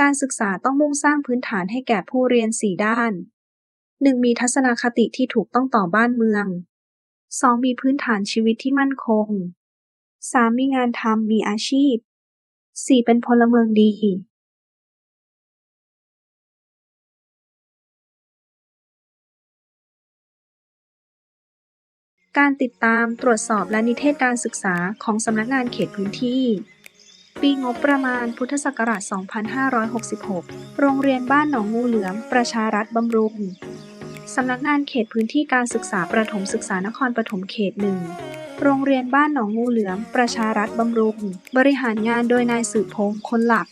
การศึกษาต้องมุ่งสร้างพื้นฐานให้แก่ผู้เรียน 4 ด้าน 1. มีทัศนคติที่ถูกต้องต่อบ้านเมือง 2. มีพื้นฐานชีวิตที่มั่นคง 3. มีงานทำมีอาชีพ 4. เป็นพลเมืองดี การติดตามตรวจสอบและนิเทศการศึกษาของสำนักงานเขตพื้นที่ ปีงบประมาณพุทธศักราช 2566 โรงเรียนบ้านหนองงูเหลือม ประชารัฐบำรุง สำนักงานเขตพื้นที่การศึกษาประถมศึกษานครปฐมเขตหนึ่ง โรงเรียนบ้านหนองงูเหลือม ประชารัฐบำรุง บริหารงานโดยนายสืบพงศ์คนหลัก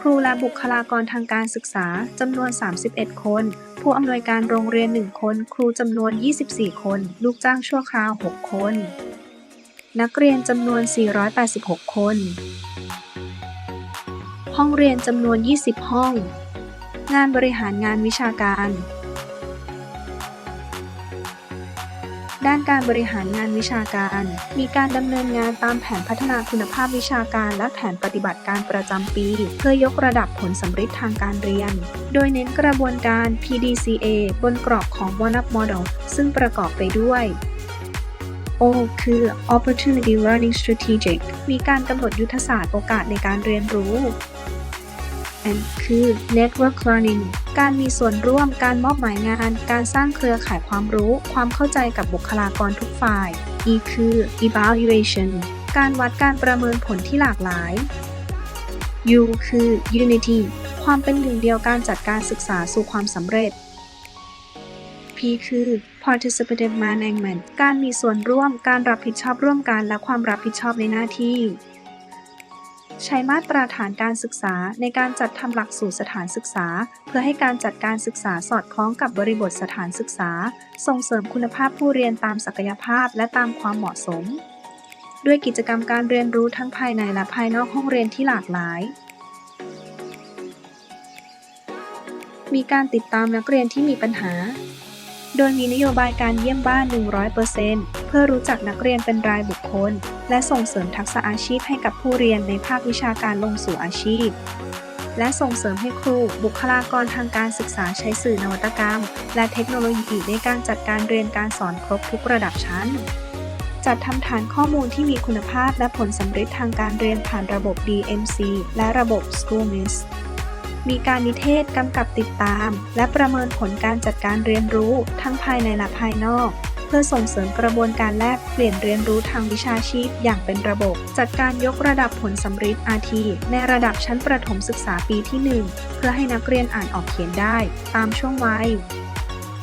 ครูและบุคลากรทางการศึกษาจำนวน 31 คน ผู้อำนวยการโรงเรียน 1 คน ครูจำนวน 24 คน ลูกจ้างชั่วคราว 6 คน นักเรียนจำนวน 486 คน ห้องเรียนจำนวน 20 ห้อง งานบริหารงานวิชาการ ด้านการบริหารงานวิชาการ มีการดำเนินงานตามแผนพัฒนาคุณภาพวิชาการ และแผนปฏิบัติการประจำปี เพื่อยกระดับผลสำฤทธิ์ทางการเรียน โดยเน้นกระบวนการ PDCA บนกรอบของ One-Up Model ซึ่งประกอบไปด้วย O คือ Opportunity Learning Strategic มีการกำหนดยุทธศาสตร์โอกาสในการเรียนรู้ N คือ Network Learning การมีส่วนร่วม การมอบหมายงาน การสร้างเครือข่ายความรู้ ความเข้าใจกับบุคลากรทุกฝ่าย E คือ Evaluation การวัดการประเมินผลที่หลากหลาย U คือ Unity ความเป็นหนึ่งเดียวการจัดการศึกษาสู่ความสำเร็จ P คือ Participative Management การมีส่วนร่วม การรับผิดชอบร่วมกัน และความรับผิดชอบในหน้าที่ ใช้มาตรฐานการศึกษาในการจัดทำหลักสูตรสถานศึกษา เพื่อให้การจัดการศึกษาสอดคล้องกับบริบทสถานศึกษา ส่งเสริมคุณภาพผู้เรียนตามศักยภาพและตามความเหมาะสม ด้วยกิจกรรมการเรียนรู้ทั้งภายในและภายนอกห้องเรียนที่หลากหลาย มีการติดตามนักเรียนที่มีปัญหา โดยมีนโยบายการเยี่ยมบ้าน 100%เพื่อรู้จักนักเรียนเป็นรายบุคคล และส่งเสริมทักษะอาชีพให้กับผู้เรียนในภาควิชาการลงสู่อาชีพ และส่งเสริมให้ครูบุคลากรทางการศึกษาใช้สื่อนวัตกรรม และเทคโนโลยีในการจัดการเรียนการสอนครบทุกระดับชั้นจัดทำฐานข้อมูลที่มีคุณภาพและผลสำฤทธิ์ทางการเรียนผ่านระบบ DMC และระบบ School Miss มีการนิเทศกำกับติดตาม และประเมินผลการจัดการเรียนรู้ทั้งภายในและภายนอกเพื่อส่งเสริมกระบวนการแลกเปลี่ยนเรียนรู้ทางวิชาชีพอย่างเป็นระบบ จัดการยกระดับผลสำฤทธิ์ RT ในระดับชั้นประถมศึกษาปีที่ 1 เพื่อให้นักเรียนอ่านออกเขียนได้ ตามช่วงวัย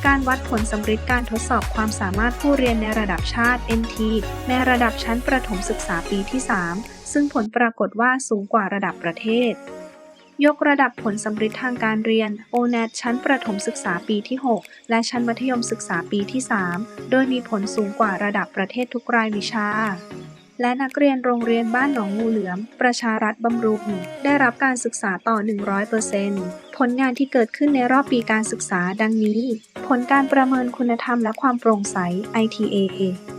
การวัดผลสำฤทธิ์การทดสอบความสามารถผู้เรียนในระดับชาติ NT ในระดับชั้นประถมศึกษาปีที่ 3 ซึ่งผลปรากฏว่าสูงกว่าระดับประเทศ ยกระดับผลสำฤทธิ์ทางการเรียน ONET ชั้นประถมศึกษาปีที่ 6 และชั้นมัธยมศึกษาปีที่ 3 โดยมีผลสูงกว่าระดับประเทศทุกรายวิชา และนักเรียนโรงเรียนบ้านหนองงูเหลือม ประชารัฐบำรุง ได้รับการศึกษาต่อ 100%ผลงานที่เกิดขึ้นในรอบปีการศึกษาดังนี้ ผลการประเมินคุณธรรมและความโปร่งใส ITA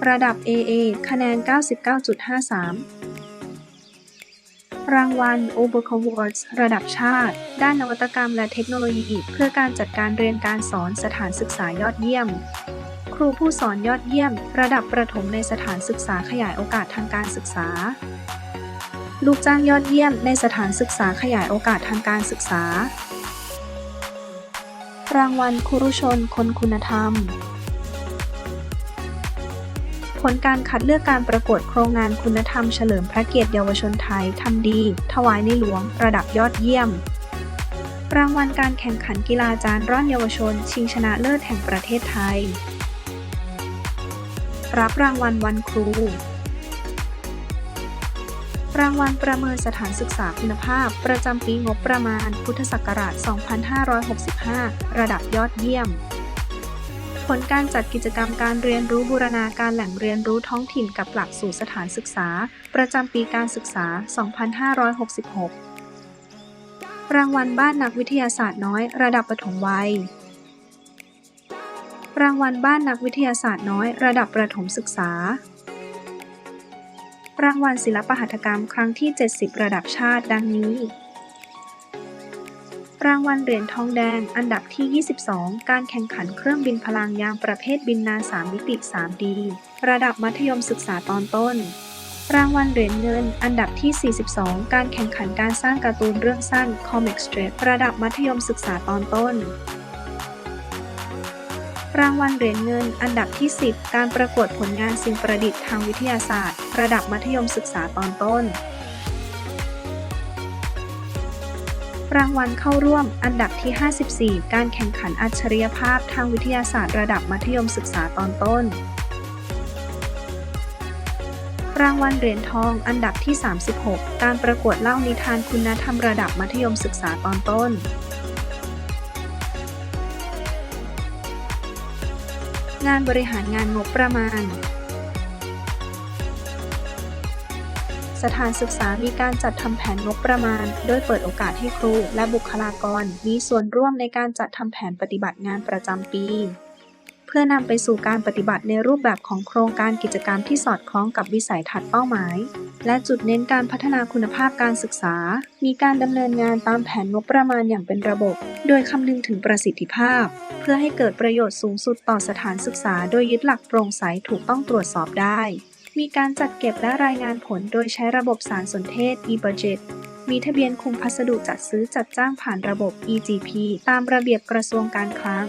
ระดับ AA คะแนน 99.53 รางวัล o b e r c Awards ระดับชาติ ด้านนวัตกรรมและเทคโนโลยี เพื่อการจัดการเรียนการสอนสถานศึกษายอดเยี่ยม ครูผู้สอนยอดเยี่ยม ระดับประถมในสถานศึกษาขยายโอกาสทางการศึกษา ลูกจ้างยอดเยี่ยมในสถานศึกษาขยายโอกาสทางการศึกษา รางวัลครุชนคนคุณธรรม ผลการคัดเลือกการประกวดโครงงานคุณธรรมเฉลิมพระเกียรติเยาวชนไทย ทำดี ถวายในหลวง ระดับยอดเยี่ยม รางวัลการแข่งขันกีฬาจารย์ร่อนเยาวชน ชิงชนะเลิศแห่งประเทศไทย รับรางวัลวันครู รางวัลประเมินสถานศึกษาคุณภาพ ประจำปีงบประมาณพุทธศักราช 2565 ระดับยอดเยี่ยม ลการจัดกิจกรรมการเรียนรู้บูรณาการแหล่งเรียนรู้ท้องถิ่นกับหลักสูตรสถานศึกษา ประจำปีการศึกษา 2566 รางวัลบ้านนักวิทยาศาสตร์น้อย ระดับปฐมวัย รางวัลบ้านนักวิทยาศาสตร์น้อย ระดับประถมศึกษา รางวัลศิลปหัตถกรรมครั้งที่ 70 ระดับชาติดังนี้ รางวัลเหรียญทองแดง อันดับที่ 22 การแข่งขันเครื่องบินพลังยางประเภทบินนา 3 มิติ 3D ระดับมัธยมศึกษาตอนต้น รางวัลเหรียญเงิน อันดับที่ 42 การแข่งขันการสร้างการ์ตูนเรื่องสั้น Comic Strip ระดับมัธยมศึกษาตอนต้น รางวัลเหรียญเงิน อันดับที่ 10 การประกวดผลงานสิ่งประดิษฐ์ทางวิทยาศาสตร์ ระดับมัธยมศึกษาตอนต้น รางวัลเข้าร่วมอันดับที่ 54 การแข่งขันอัจฉริยภาพทางวิทยาศาสตร์ระดับมัธยมศึกษาตอนต้น รางวัลเหรียญทองอันดับที่ 36 การประกวดเล่านิทานคุณธรรมระดับมัธยมศึกษาตอนต้น งานบริหารงานงบประมาณ สถานศึกษามีการจัดทำแผนงบประมาณ โดยเปิดโอกาสให้ครูและบุคลากร มีส่วนร่วมในการจัดทำแผนปฏิบัติงานประจำปี เพื่อนำไปสู่การปฏิบัติในรูปแบบของโครงการกิจกรรมที่สอดคล้องกับวิสัยทัศน์เป้าหมาย และจุดเน้นการพัฒนาคุณภาพการศึกษา มีการดำเนินงานตามแผนงบประมาณอย่างเป็นระบบ โดยคำนึงถึงประสิทธิภาพ เพื่อให้เกิดประโยชน์สูงสุดต่อสถานศึกษา โดยยึดหลักโปร่งใสถูกต้องตรวจสอบได้ มีการจัดเก็บและรายงานผลโดยใช้ระบบสารสนเทศ e-budget มีทะเบียนคุมพัสดุจัดซื้อจัดจ้างผ่านระบบ EGP ตามระเบียบกระทรวงการคลัง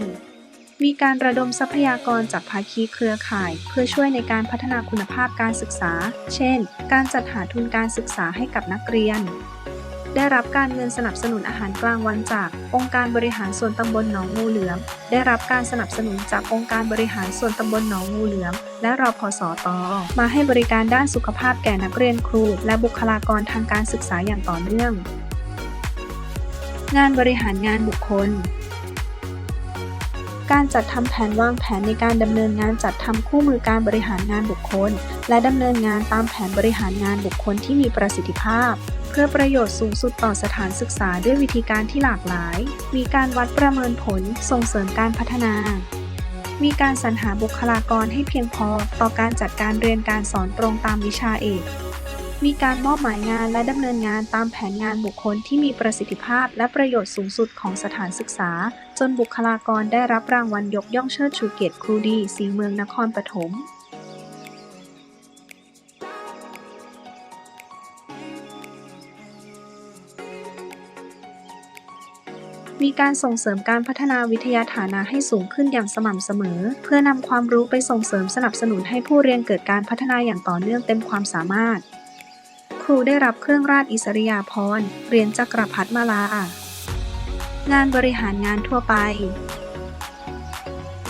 มีการระดมทรัพยากรจากภาคีเครือข่าย เพื่อช่วยในการพัฒนาคุณภาพการศึกษา เช่น การจัดหาทุนการศึกษาให้กับนักเรียน ได้รับการเงินสนับสนุนอาหารกลางวันจาก องค์การบริหารส่วนตำบลหนองงูเหลือม ได้รับการสนับสนุนจากองค์การบริหารส่วนตำบลหนองงูเหลือม และรอพสตมาให้บริการด้านสุขภาพแก่นักเรียนครู และบุคลากรทางการศึกษาอย่างต่อเนื่อง งานบริหารงานบุคคลการจัดทำแผนวางแผนในการดำเนินงานจัดทำคู่มือการบริหารงานบุคคล และดำเนินงานตามแผนบริหารงานบุคคลที่มีประสิทธิภาพ เพื่อประโยชน์สูงสุดต่อสถานศึกษาด้วยวิธีการที่หลากหลาย มีการวัดประเมินผลส่งเสริมการพัฒนา มีการสรรหาบุคลากรให้เพียงพอต่อการจัดการเรียนการสอนตรงตามวิชาเอก มีการมอบหมายงานและดำเนินงานตามแผนงานบุคคลที่มีประสิทธิภาพและประโยชน์สูงสุดของสถานศึกษา จนบุคลากรได้รับรางวัลยกย่องเชิดชูเกียรติครูดีสีเมืองนครปฐม มีการส่งเสริมการพัฒนาวิทยาฐานะให้สูงขึ้นอย่างสม่ำเสมอ เพื่อนำความรู้ไปส่งเสริมสนับสนุนให้ผู้เรียนเกิดการพัฒนาอย่างต่อเนื่องเต็มความสามารถ ครูได้รับเครื่องราชอิสริยาภรณ์เหรียญจักรพรรดิมาลา งานบริหารงานทั่วไป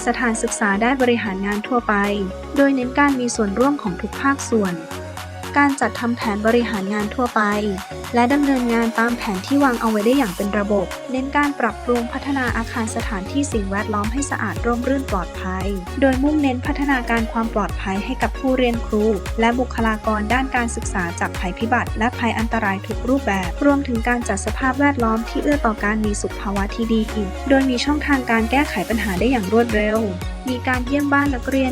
สถานศึกษาได้บริหารงานทั่วไป โดยเน้นการมีส่วนร่วมของทุกภาคส่วน การจัดทำแผนบริหารงานทั่วไป และดำเนินงานตามแผนที่วางเอาไว้ได้อย่างเป็นระบบ เน้นการปรับปรุงพัฒนาอาคารสถานที่สิ่งแวดล้อมให้สะอาดร่มรื่นปลอดภัย โดยมุ่งเน้นพัฒนาการความปลอดภัยให้กับผู้เรียนครู และบุคลากรด้านการศึกษาจากภัยพิบัติ และภัยอันตรายทุกรูปแบบ รวมถึงการจัดสภาพแวดล้อมที่เอื้อต่อการมีสุขภาวะที่ดีอีก โดยมีช่องทางการแก้ไขปัญหาได้อย่างรวดเร็วมีการเยี่ยมบ้านนักเรียน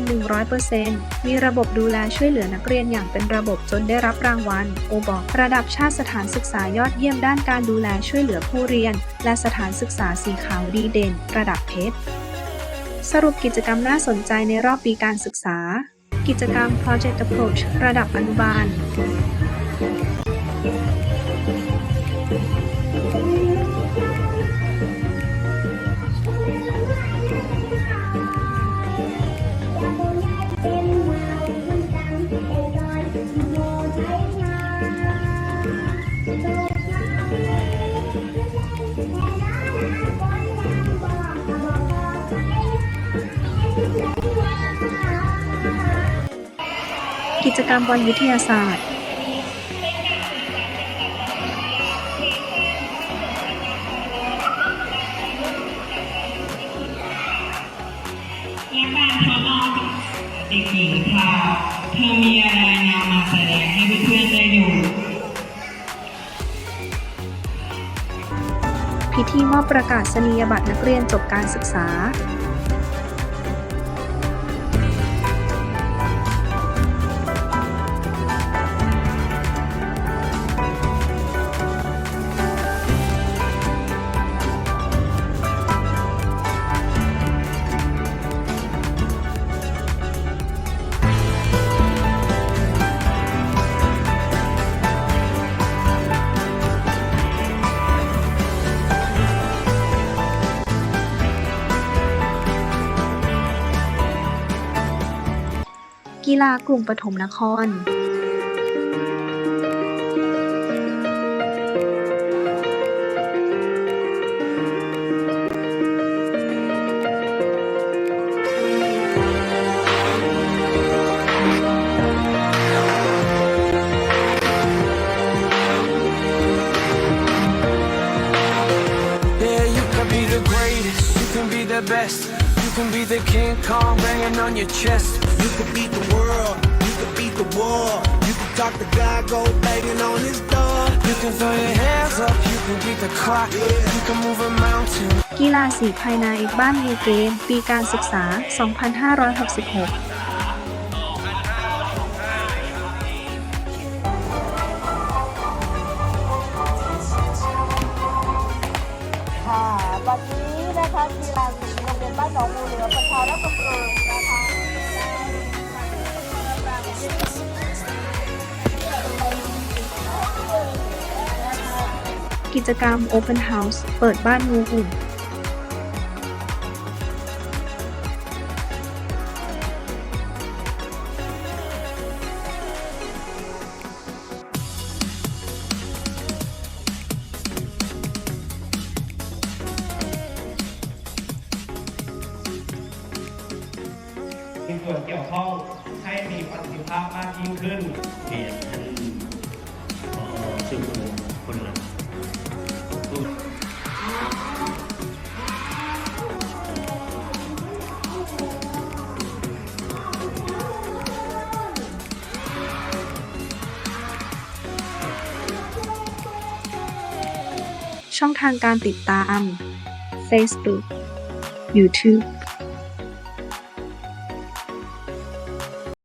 100%มีระบบดูแลช่วยเหลือนักเรียนอย่างเป็นระบบจนได้รับรางวัล โอบอกระดับชาติสถานศึกษายอดเยี่ยมด้านการดูแลช่วยเหลือผู้เรียน และสถานศึกษาสีขาวดีเด่น ระดับเพชร สรุปกิจกรรมน่าสนใจในรอบปีการศึกษา กิจกรรม Project Approach ระดับอนุบาล กิจกรรมวันวิทยาศาสตร์และการทดลองเด็กหญิงพราวเธอมีอะไรนำมาแสดงให้เพื่อนๆได้ดูพิธีมอบประกาศนียบัตรนักเรียนจบการศึกษา ฬากรุงปฐมนคร King Kong banging on your chest. You can beat the world, you can beat the war. You can talk to God, go banging on his door. You can throw your hands up, you can beat the clock. You can move a mountain. กีฬาสีภายในบ้านนิวเกมปีการศึกษา 2566ค่ะวันนี้นะคะกีฬาสี หนองมูเหลือประชารัฐประเสริงนะคะกิจกรรม Open House เปิดบ้านงูอุ่น ยิ่งขึ้นเรียนท่านผอสุภพงคนหลังช่องทางการติดตาม Facebook YouTube